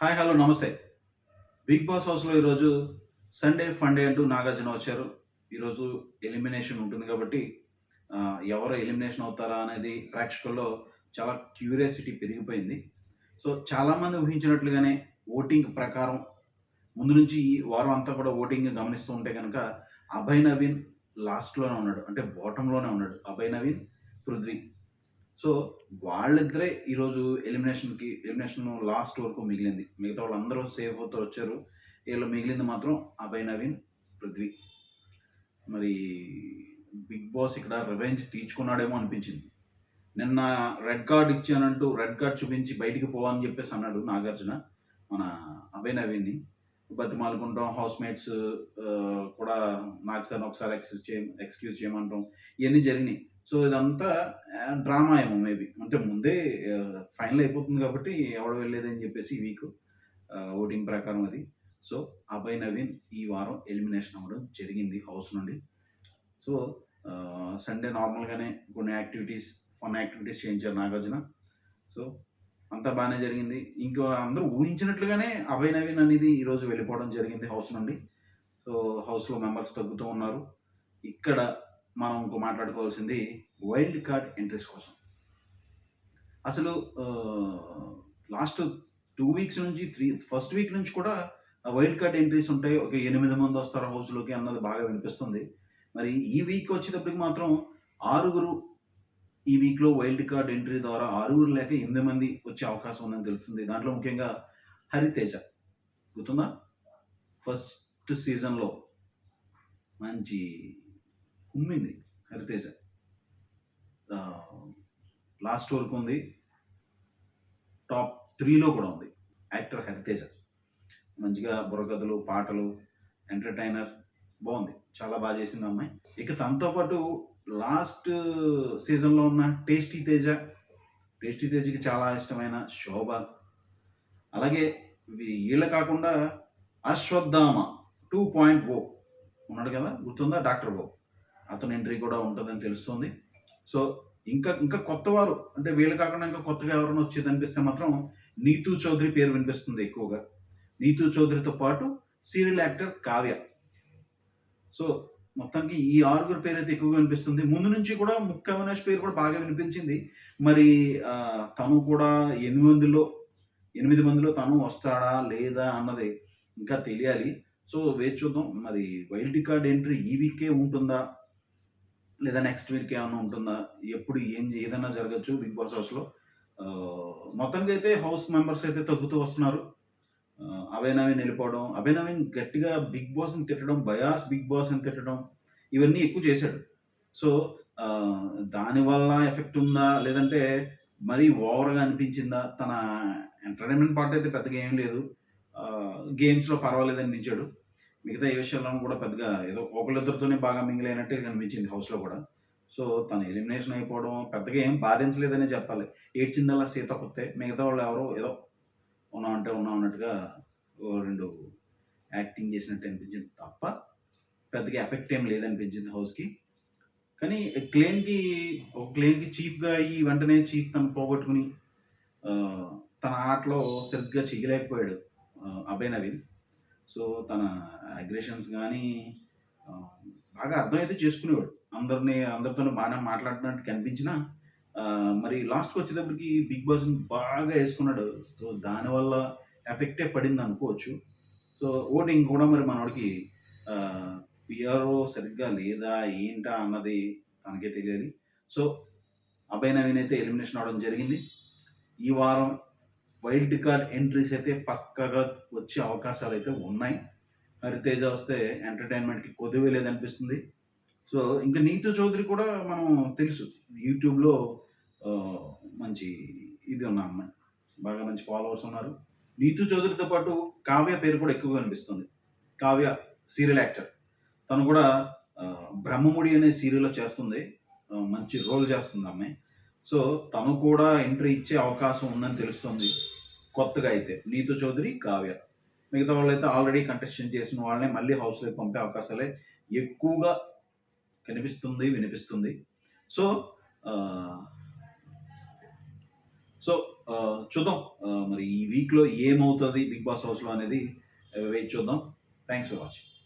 Hi hello namaste. Bigg Boss హౌస్లో ఈరోజు Sunday funday అంటూ నాగార్జున వచ్చారు. ఈరోజు ఎలిమినేషన్ ఉంటుంది కాబట్టి ఎవరు ఎలిమినేషన్ అవుతారా అనేది ప్రేక్షకుల్లో చాలా క్యూరియాసిటీ పెరిగిపోయింది. సో చాలామంది ఊహించినట్లుగానే ఓటింగ్ ప్రకారం ముందు నుంచి ఈ వారం అంతా కూడా ఓటింగ్ గమనిస్తూ ఉంటే కనుక అభయ్ నవీన్ లాస్ట్లోనే ఉన్నాడు. అంటే బాటంలోనే ఉన్నాడు. అభయ్ నవీన్ పృథ్వీ. సో వాళ్ళిద్దరే ఈరోజు ఎలిమినేషన్కి ఎలిమినేషన్ లాస్ట్ వరకు మిగిలింది. మిగతా వాళ్ళందరూ సేఫ్ అవుతూ వచ్చారు. వీళ్ళు మిగిలింది మాత్రం అభయ్ నవీన్ పృథ్వీ. మరి బిగ్ బాస్ ఇక్కడ రివెంజ్ తీర్చుకున్నాడేమో అనిపించింది. నిన్న రెడ్ కార్డ్ ఇచ్చానంటూ రెడ్ కార్డ్ చూపించి బయటికి పోవని చెప్పేసి అన్నాడు నాగార్జున మన అభయ్ నవీన్ని. బతిమాలుకుంటాం హౌస్ మేట్స్ కూడా నాకు సార్ ఒకసారి ఎక్స్క్యూజ్ చేయ ఎక్స్క్యూజ్ చేయమంటాం. ఇవన్నీ జరిగినాయి. సో ఇదంతా డ్రామా ఏమో మేబీ. అంటే ముందే ఫైనల్ అయిపోతుంది కాబట్టి ఎవడ వెళ్ళేదని చెప్పేసి ఈ వీక్ ఓటింగ్ ప్రకారం అది. సో అభయ్ నవీన్ ఈ వారం ఎలిమినేషన్ అవ్వడం జరిగింది హౌస్ నుండి. సో సండే నార్మల్గానే కొన్ని యాక్టివిటీస్ ఫన్ యాక్టివిటీస్ చేయించారు నాగార్జున. సో అంతా బాగానే జరిగింది. ఇంకో అందరూ ఊహించినట్లుగానే అభయ్ నవీన్ అనేది ఈరోజు వెళ్ళిపోవడం జరిగింది హౌస్ నుండి. సో హౌస్లో మెంబర్స్ తగ్గుతూ ఉన్నారు. ఇక్కడ మనం ఇంకో మాట్లాడుకోవాల్సింది వైల్డ్ కార్డ్ ఎంట్రీస్ కోసం. అసలు లాస్ట్ టూ వీక్స్ నుంచి త్రీ ఫస్ట్ వీక్ నుంచి కూడా వైల్డ్ కార్డ్ ఎంట్రీస్ ఉంటాయి. ఒక ఎనిమిది మంది వస్తారు హౌస్లోకి అన్నది బాగా వినిపిస్తుంది. మరి ఈ వీక్ వచ్చేటప్పటికి మాత్రం ఆరుగురు ఈ వీక్లో వైల్డ్ కార్డ్ ఎంట్రీ ద్వారా ఆరుగురు లేక ఎనిమిది మంది వచ్చే అవకాశం ఉందని తెలుస్తుంది. దాంట్లో ముఖ్యంగా హరితేజ. గుర్తుందా? ఫస్ట్ సీజన్లో మంచి ఉమ్మింది హరితేజ. లాస్ట్ వరకు ఉంది. టాప్ త్రీలో కూడా ఉంది యాక్టర్ హరితేజ. మంచిగా బుర్రకథలు పాటలు ఎంటర్టైనర్ బాగుంది. చాలా బాగా చేసింది అమ్మాయి. ఇక తనతో పాటు లాస్ట్ సీజన్లో ఉన్న టేస్టీ తేజ. టేస్టీ తేజకి చాలా ఇష్టమైన శోభ. అలాగే వీళ్ళ కాకుండా అశ్వత్థామ టూ పాయింట్ ఓ. ఉన్నాడు కదా గుర్తుందా? డాక్టర్ బాబు అతని ఎంట్రీ కూడా ఉంటుందని తెలుస్తుంది. సో ఇంకా ఇంకా కొత్త వారు అంటే వీళ్ళు కాకుండా ఇంకా కొత్తగా ఎవరైనా వచ్చేది అనిపిస్తే మాత్రం నీతూ చౌదరి పేరు వినిపిస్తుంది ఎక్కువగా. నీతూ చౌదరితో పాటు సీరియల్ యాక్టర్ కావ్య. సో మొత్తానికి ఈ ఆరుగురు పేరు అయితే ఎక్కువగా వినిపిస్తుంది. ముందు నుంచి కూడా ముక్క అవినాష్ పేరు కూడా బాగా వినిపించింది. మరి తను కూడా ఎనిమిది మందిలో ఎనిమిది మందిలో తను వస్తాడా లేదా అన్నది ఇంకా తెలియాలి. సో వేచి చూద్దాం. మరి వైల్డ్ కార్డ్ ఎంట్రీ ఈ వీకే ఉంటుందా? లేదా నెక్స్ట్ వీక్ ఏమైనా ఉంటుందా? ఎప్పుడు ఏం ఏదైనా జరగచ్చు బిగ్ బాస్ హౌస్లో. మొత్తానికి అయితే హౌస్ మెంబర్స్ అయితే తగ్గుతూ వస్తున్నారు. ఆ, నవీన్ వెళ్ళిపోవడం అభయ్ నవీన్ గట్టిగా బిగ్ బాస్ని తిట్టడం బయాస్ బిగ్ బాస్ని తిట్టడం ఇవన్నీ ఎక్కువ చేశాడు. సో దానివల్ల ఎఫెక్ట్ ఉందా? లేదంటే మరీ ఓవర్గా అనిపించిందా? తన ఎంటర్టైన్మెంట్ పార్ట్ అయితే పెద్దగా ఏం లేదు. గేమ్స్లో పర్వాలేదు అనిపించాడు. మిగతా ఏ విషయంలో కూడా పెద్దగా ఏదో ఒకళ్ళిద్దరితోనే బాగా మింగిలైనట్టు అయినట్టే కనిపించింది హౌస్లో కూడా. సో తను ఎలిమినేషన్ అయిపోవడం పెద్దగా ఏం బాధించలేదనే చెప్పాలి. ఏడ్చిందల్లా సీత కొత్తే మిగతా వాళ్ళు ఎవరో ఏదో ఉన్నాం అంటే ఉన్నాం అన్నట్టుగా రెండు యాక్టింగ్ చేసినట్టు అనిపించింది తప్ప పెద్దగా ఎఫెక్ట్ ఏం లేదనిపించింది హౌస్కి. కానీ క్లెయిమ్కి ఒక క్లెయిమ్కి చీఫ్గా అయ్యి వెంటనే చీఫ్ తను పోగొట్టుకుని తన ఆటలో సరిగ్గా చేయలేకపోయాడు అభయ అభయ్ నవీన్. సో తన అగ్రెషన్స్ కానీ బాగా అర్థమైతే చేసుకునేవాడు. అందరినీ అందరితోనూ బాగానే మాట్లాడినట్టు కనిపించినా మరి లాస్ట్కి వచ్చేటప్పటికి బిగ్ బాస్ని బాగా వేసుకున్నాడు. సో దానివల్ల ఎఫెక్టే పడింది అనుకోవచ్చు. సో ఓటింగ్ కూడా మరి మనోడికి పిఆర్ఓ సరిగ్గా లేదా ఏంటా అన్నది తనకే తెలియాలి. సో అభయ నవీన్ అయితే ఎలిమినేషన్ అవడం జరిగింది. ఈ వారం వైల్డ్ కార్డ్ ఎంట్రీస్ అయితే పక్కగా వచ్చే అవకాశాలు అయితే ఉన్నాయి. హరితేజ వస్తే ఎంటర్టైన్మెంట్కి కొద్దివే లేదనిపిస్తుంది సో ఇంకా నీతు చౌదరి కూడా మనం తెలుసు యూట్యూబ్లో మంచి ఇది ఉన్న అమ్మాయి. బాగా మంచి ఫాలోవర్స్ ఉన్నారు. నీతు చౌదరితో పాటు కావ్య పేరు కూడా ఎక్కువగా అనిపిస్తుంది కావ్య సీరియల్ యాక్టర్ తను కూడా బ్రహ్మముడి అనే సీరియల్లో చేస్తుంది. మంచి రోల్ చేస్తుంది అమ్మాయి. సో తను కూడా ఎంట్రీ ఇచ్చే అవకాశం ఉందని తెలుస్తుంది. కొత్తగా అయితే నీతు చౌదరి కావ్య. మిగతా వాళ్ళైతే ఆల్రెడీ కంటెస్టెంట్ చేసిన వాళ్ళనే మళ్ళీ హౌస్లోకి పంపే అవకాశాలే ఎక్కువగా కనిపిస్తుంది వినిపిస్తుంది. సో సో చూద్దాం. మరి ఈ వీక్లో ఏమవుతుంది బిగ్ బాస్ హౌస్లో అనేది వెయిట్ చూద్దాం. Thanks for watching